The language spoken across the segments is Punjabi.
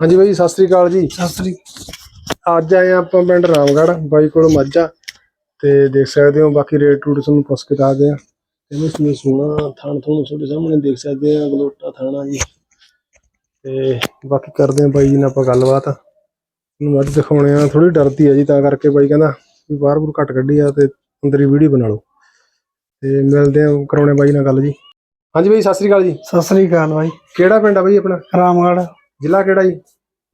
ਹਾਂਜੀ ਬਾਈ ਸਤਿ ਸ੍ਰੀ ਅਕਾਲ ਜੀ। ਸਤਿ ਸ੍ਰੀ ਅੱਜ ਆਏ ਆਪਾਂ ਪਿੰਡ ਰਾਮਗੜ੍ਹ ਬਾਈ ਕੋਲ ਮੱਝਾਂ ਤੇ ਦੇਖ ਸਕਦੇ ਹੋ ਬਾਕੀ ਰੇਟ ਰੂਟ ਤੁਹਾਨੂੰ ਪੁੱਛ ਕੇ ਦੱਸਦੇ ਆ ਇਹਨੂੰ ਸੁਣੀ ਸੁਣਾ ਥਾਣ ਤੁਹਾਨੂੰ ਤੁਹਾਡੇ ਸਾਹਮਣੇ ਦੇਖ ਸਕਦੇ ਆ ਗਲੋਟਾ ਥਾਣਾ ਜੀ। ਤੇ ਬਾਕੀ ਕਰਦੇ ਆ ਬਾਈ ਜੀ ਨਾਲ ਆਪਾਂ ਗੱਲਬਾਤ। ਇਹਨੂੰ ਮੱਝ ਦਿਖਾਉਣੇ ਆ ਥੋੜੀ ਡਰਦੀ ਆ ਜੀ ਤਾਂ ਕਰਕੇ ਬਾਈ ਕਹਿੰਦਾ ਵੀ ਬਾਹਰ ਬੂਰ ਘੱਟ ਕੱਢੀ ਆ ਤੇ ਅੰਦਰ ਹੀ ਵੀਡੀਓ ਬਣਾ ਲਓ। ਤੇ ਮਿਲਦੇ ਆ ਕਰਾਉਣੇ ਬਾਈ ਨਾਲ ਗੱਲ ਜੀ। ਹਾਂਜੀ ਬਾਈ ਸਤਿ ਸ੍ਰੀ ਅਕਾਲ ਜੀ। ਸਤਿ ਸ੍ਰੀ ਅਕਾਲ ਬਾਈ। ਕਿਹੜਾ ਪਿੰਡ ਆ ਬਾਈ ਆਪਣਾ? ਰਾਮਗੜ੍ਹ। ਜ਼ਿਲ੍ਹਾ ਕਿਹੜਾ ਜੀ?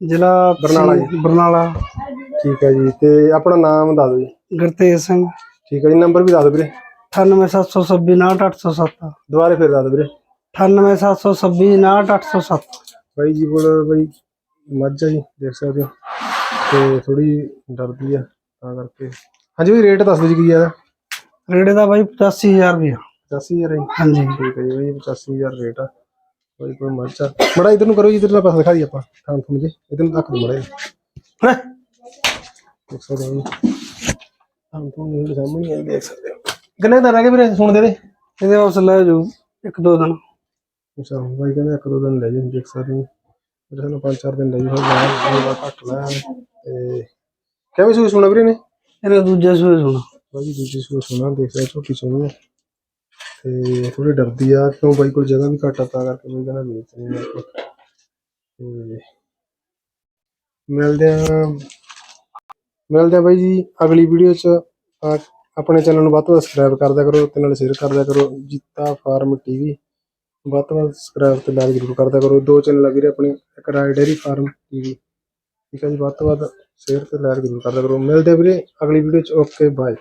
ਜ਼ਿਲ੍ਹਾ ਬਰਨਾਲਾ ਜੀ। ਬਰਨਾਲਾ। ਠੀਕ ਹੈ ਜੀ ਤੇ ਆਪਣਾ ਨਾਮ ਦੱਸ ਦਿਓ ਜੀ। ਗੁਰਤੇਜ ਸਿੰਘ। ਠੀਕ ਹੈ ਜੀ ਨੰਬਰ ਵੀ ਦੱਸ ਦਿਓ ਵੀਰੇ। 98726 ਦੁਬਾਰੇ ਫਿਰ ਦੱਸ ਵੀਰੇ। 98726 ਬਾਈ ਜੀ ਕੋਲ ਬਾਈ ਮੱਝ ਆ ਜੀ ਦੇਖ ਸਕਦੇ ਹੋ। ਤੇ ਥੋੜੀ ਡਰਦੀ ਆ ਤਾਂ ਕਰਕੇ। ਹਾਂਜੀ ਬਾਈ ਰੇਟ ਦੱਸ ਦਿਓ ਜੀ ਕੀ ਆ ਇਹਦਾ? ਰੇੜੇ ਦਾ ਬਾਈ 85000 ਰੁਪਇਆ 85000 ਹੈ ਜੀ? ਹਾਂਜੀ। ਠੀਕ ਹੈ ਜੀ ਬਾਈ 85000 ਰੇਟ ਆ। ਬਾਈ ਕੋਲ ਮੱਝ ਆ। ਮੜਾ ਇਧਰ ਨੂੰ ਕਰੋ ਜੀ ਇਧਰ ਦਾ ਪਾਸਾ ਦਿਖਾ ਦੀ ਆਪਾਂ ਥਾਂ ਤੁਹਾਨੂੰ ਜੀ। ਇਧਰ ਨੂੰ ਰੱਖ ਦੋ ਮੜਾ ਦੇਖ ਸਕਦੇ ਹੋ ਜੀ। ਥਾਂ ਤੁਹਾਨੂੰ ਇਹ ਸਾਹਮਣੇ ਆ ਦੇਖ ਸਕਦੇ ਹੋ। ਕਿੰਨੇ ਦਾ ਰਹਿ ਗਏ ਵੀਰੇ ਸੁਣ ਦੇ ਦੇ। ਇਹਦੇ ਵਾਸਤੇ ਲੈ ਜਾਓ ਇੱਕ ਦੋ ਦਿਨ। ਅੱਛਾ ਬਾਈ ਕਹਿੰਦਾ ਇੱਕ ਦੋ ਦਿਨ ਲੈ ਜੀ ਦੇਖ ਸਕਦੇ ਹੋ ਉਹਦੇ ਸਾਨੂੰ ਪੰਜ ਚਾਰ ਦਿਨ ਲੈ ਜੀ ਹੋਰ ਘੱਟ ਲਾਇਆ ਤੇ ਕਿਵੇਂ ਸੂਈ ਸੁਣਾ ਵੀਰੇ ਨੇ? ਇਹਨੇ ਦੂਜੇ ਸੂਏ ਸੁਣਾ। ਬਾਈ ਦੂਜੀ ਸੂਈ ਸੁਣਾ ਦੇਖ ਸਕਦੇ ਛੋਟੀ ਸੁਣੀ ਹੈ ਤੇ ਥੋੜੀ ਡਰਦੀ ਆ ਕਿਉਂ ਬਾਈ ਕੋਲ ਜਗ੍ਹਾ ਵੀ ਘੱਟ ਆ ਤਾਂ ਕਰਕੇ ਬਾਈ ਕਹਿੰਦਾ ਵੇਚਣੀ ਮੇਰੇ ਕੋਲ ਤੇ ਮਿਲਦੇ ਆ ਮਿਲਦੇ ਆ ਬਾਈ ਜੀ ਅਗਲੀ ਵੀਡੀਓ ਚ ਆ- ਆਪਣੇ ਚੈਨਲ ਨੂੰ ਵੱਧ ਤੋਂ ਵੱਧ ਸਬਸਕ੍ਰਾਈਬ ਕਰਦਿਆ ਕਰੋ ਤੇ ਨਾਲ ਸ਼ੇਅਰ ਕਰਦਿਆ ਕਰੋ। ਜੀਤਾ ਫਾਰਮ ਟੀਵੀ ਵੱਧ ਤੋਂ ਵੱਧ ਸਬਸਕ੍ਰਾਈਬ ਤੇ ਲਾਈਕ ਜ਼ਰੂਰ ਕਰਦਿਆ ਕਰੋ। ਦੋ ਚੈਨਲ ਆ ਵੀਰੇ ਆਪਣੇ, ਇੱਕ ਰਾਏ ਡੇਰੀ ਫਾਰਮ ਟੀਵੀ। ਠੀਕ ਹੈ ਜੀ, ਵੱਧ ਤੋਂ ਵੱਧ ਸ਼ੇਅਰ ਤੇ ਲਾਈਕ ਜ਼ਰੂਰ ਕਰਦਿਆ ਕਰੋ। ਮਿਲਦੇ ਆ ਵੀਰੇ ਅਗਲੀ ਵੀਡੀਓ ਚ। Okay bye